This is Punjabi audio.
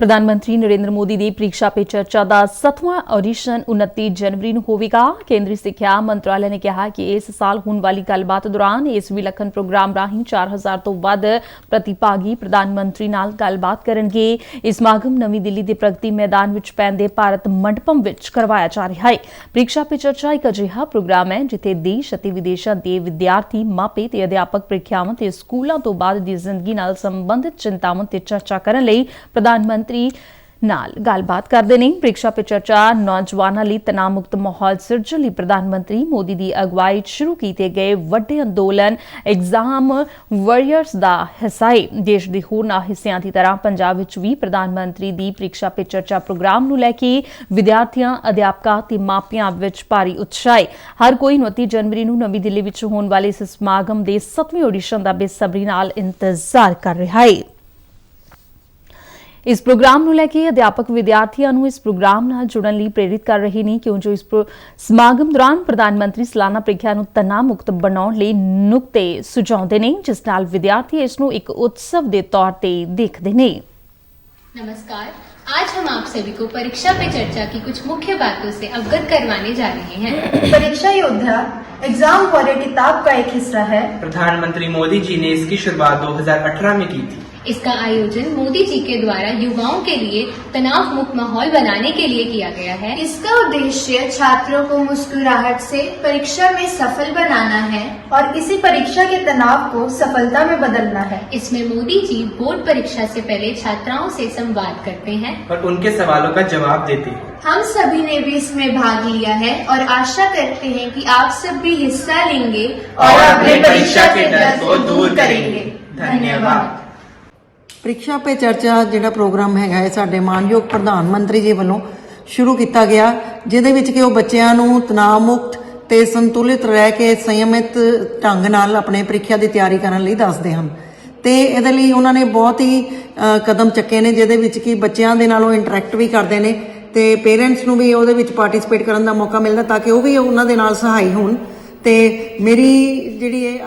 ਪ੍ਰਧਾਨ ਮੰਤਰੀ ਨਰਿੰਦਰ ਮੋਦੀ ਦੀ ਪ੍ਰੀਖਿਆ ਪੇ ਚਰਚਾ ਦਾ 7ਵਾਂ ਆਡੀਸ਼ਨ 29 ਜਨਵਰੀ ਨੂੰ ਹੋਵੇਗਾ। ਕੇਂਦਰੀ ਸਿੱਖਿਆ ਮੰਤਰਾਲੇ ਨੇ ਕਿਹਾ ਕਿ ਇਸ ਸਾਲ ਹੋਣ ਵਾਲੀ ਗੱਲਬਾਤ ਦੌਰਾਨ ਇਸ ਵਿਲੱਖਣ ਪ੍ਰੋਗਰਾਮ ਰਾਹੀਂ 4000 ਤੋਂ ਵੱਧ ਪ੍ਰਤੀਭਾਗੀ ਪ੍ਰਧਾਨ ਮੰਤਰੀ ਨਾਲ ਗੱਲਬਾਤ ਕਰਨਗੇ। ਇਸ ਸਮਾਗਮ ਨਵੀਂ ਦਿੱਲੀ ਦੇ ਪ੍ਰਗਤੀ ਮੈਦਾਨ ਵਿੱਚ ਪੈਂਦੇ ਭਾਰਤ ਮੰਡਪਮ ਵਿੱਚ ਕਰਵਾਇਆ ਜਾ ਰਿਹਾ ਹੈ। ਪ੍ਰੀਖਿਆ ਪੇ ਚਰਚਾ ਇੱਕ ਅਜਿਹਾ ਪ੍ਰੋਗਰਾਮ ਹੈ ਜਿੱਥੇ ਦੇਸ਼ ਅਤੇ ਵਿਦੇਸ਼ਾਂ ਦੇ ਵਿਦਿਆਰਥੀ ਮਾਪੇ ਤੇ ਅਧਿਆਪਕ ਪ੍ਰੀਖਿਆਵਾਂ ਤੇ ਸਕੂਲਾਂ ਤੋਂ ਬਾਅਦ ਦੀ ਜ਼ਿੰਦਗੀ ਨਾਲ ਸੰਬੰਧਿਤ ਚਿੰਤਾਵਾਂ ਤੇ ਚਰਚਾ ਕਰਨ ਲਈ ਪ੍ਰਧਾਨ ਮੰਤਰੀ ਨਾਲ ਗੱਲਬਾਤ ਕਰਦੇ ਨੇ। ਪ੍ਰੀਖਿਆ ਪੇ ਚਰਚਾ ਨੌਜਵਾਨਾਂ ਲਈ ਤਣਾਅ ਮੁਕਤ ਮਾਹੌਲ ਸਿਰਜਣ ਲਈ ਪ੍ਰਧਾਨ ਮੰਤਰੀ ਮੋਦੀ ਦੀ ਅਗਵਾਈ 'ਚ ਸ਼ੁਰੂ ਕੀਤੇ ਗਏ ਵੱਡੇ ਅੰਦੋਲਨ ਐਗਜ਼ਾਮ ਵਾਰੀਅਰਸ ਦਾ ਹਿੱਸਾ ਹੈ ਦੇਸ਼ ਦੇ ਹੋਰਨਾਂ ਹਿੱਸਿਆਂ ਦੀ ਤਰ੍ਹਾਂ ਪੰਜਾਬ ਵਿੱਚ ਵੀ ਪ੍ਰਧਾਨ ਮੰਤਰੀ ਦੀ ਪ੍ਰੀਖਿਆ ਪੇ ਚਰਚਾ ਪ੍ਰੋਗਰਾਮ ਨੂੰ ਲੈ ਕੇ ਵਿਦਿਆਰਥੀਆਂ, ਅਧਿਆਪਕਾਂ ਤੇ ਮਾਪਿਆਂ ਵਿੱਚ ਭਾਰੀ ਉਤਸ਼ਾਹ ਹੈ ਹਰ ਕੋਈ 29 ਜਨਵਰੀ ਨੂੰ ਨਵੀਂ ਦਿੱਲੀ ਵਿੱਚ ਹੋਣ ਵਾਲੇ ਇਸ ਸਮਾਗਮ ਦੇ 7ਵੇਂ ਆਡੀਸ਼ਨ ਦਾ ਬੇਸਬਰੀ ਨਾਲ ਇੰਤਜ਼ਾਰ ਕਰ ਰਿਹਾ ਹੈ ਇਸ ਪ੍ਰੋਗਰਾਮ ਨੂੰ ਲੈ ਕੇ ਅਧਿਆਪਕ ਵਿਦਿਆਰਥੀਆਂ ਨੂੰ ਇਸ ਪ੍ਰੋਗਰਾਮ ਨਾਲ ਜੁੜਨ ਲਈ ਪ੍ਰੇਰਿਤ ਕਰ ਰਹੇ ਨੇ ਕਿਉਂ ਜੋ ਇਸ ਪ੍ਰੋ- ਸਮਾਗਮ ਦੌਰਾਨ ਪ੍ਰਧਾਨ ਮੰਤਰੀ ਸਾਲਾਨਾ ਪ੍ਰੀਖਿਆ ਨੂੰ ਤਣਾਅ ਮੁਕਤ ਬਣਾਉਣ ਲਈ ਨੁਕਤੇ ਸੁਝਾਉਂਦੇ ਨੇ ਜਿਸ ਨਾਲ ਵਿਦਿਆਰਥੀ ਇਸ ਨੂੰ ਇੱਕ ਉਤਸਵ ਦੇ ਤੌਰ ਤੇ ਦੇਖਦੇ ਨੇ नमस्कार आज हम आप सभी को परीक्षा पे चर्चा की कुछ मुख्य बातों से अवगत करवाने जा रहे हैं परीक्षा योद्धा एग्जाम वॉरियर किताब का एक हिस्सा है प्रधानमंत्री मोदी जी ने इसकी शुरुआत 2018 में की थी इसका आयोजन मोदी जी के द्वारा युवाओं के लिए तनाव मुक्त माहौल बनाने के लिए किया गया है। इसका उद्देश्य छात्रों को मुस्कुराहट से परीक्षा में सफल बनाना है और इसी परीक्षा के तनाव को सफलता में बदलना है। इसमें मोदी जी बोर्ड परीक्षा से पहले छात्राओं से संवाद करते हैं। और उनके सवालों का जवाब देते हैं। हम सभी ने भी इसमें भाग लिया है और आशा करते हैं कि आप सब भी हिस्सा लेंगे और अपने परीक्षा के डर को दूर करेंगे। धन्यवाद। ਪ੍ਰੀਖਿਆ ਪੇ ਚਰਚਾ ਜਿਹੜਾ ਪ੍ਰੋਗਰਾਮ ਹੈਗਾ ਹੈ ਸਾਡੇ ਮਾਨਯੋਗ ਪ੍ਰਧਾਨ ਮੰਤਰੀ ਜੀ ਵੱਲੋਂ ਸ਼ੁਰੂ ਕੀਤਾ ਗਿਆ, ਜਿਹਦੇ ਵਿੱਚ ਕਿ ਉਹ ਬੱਚਿਆਂ ਨੂੰ ਤਣਾਅ ਮੁਕਤ ਤੇ ਸੰਤੁਲਿਤ ਰਹਿ ਕੇ ਸੰਯਮਿਤ ਢੰਗ ਨਾਲ ਆਪਣੇ ਪ੍ਰੀਖਿਆ ਦੀ ਤਿਆਰੀ ਕਰਨ ਲਈ ਦੱਸਦੇ ਹਨ। ਤੇ ਇਹਦੇ ਲਈ ਉਹਨਾਂ ਨੇ ਬਹੁਤ ਹੀ ਕਦਮ ਚੱਕੇ ਨੇ, ਜਿਹਦੇ ਵਿੱਚ ਕਿ ਬੱਚਿਆਂ ਦੇ ਨਾਲ ਉਹ ਇੰਟਰੈਕਟ ਵੀ ਕਰਦੇ ਨੇ ਤੇ ਪੇਰੈਂਟਸ ਨੂੰ ਵੀ ਉਹਦੇ ਵਿੱਚ ਪਾਰਟਿਸਿਪੇਟ ਕਰਨ ਦਾ ਮੌਕਾ ਮਿਲਦਾ ਤਾਂ ਕਿ ਉਹ ਵੀ ਉਹਨਾਂ ਦੇ ਨਾਲ ਸਹਾਈ ਹੋਣ। ਤੇ ਮੇਰੀ ਜਿਹੜੀ ਇਹ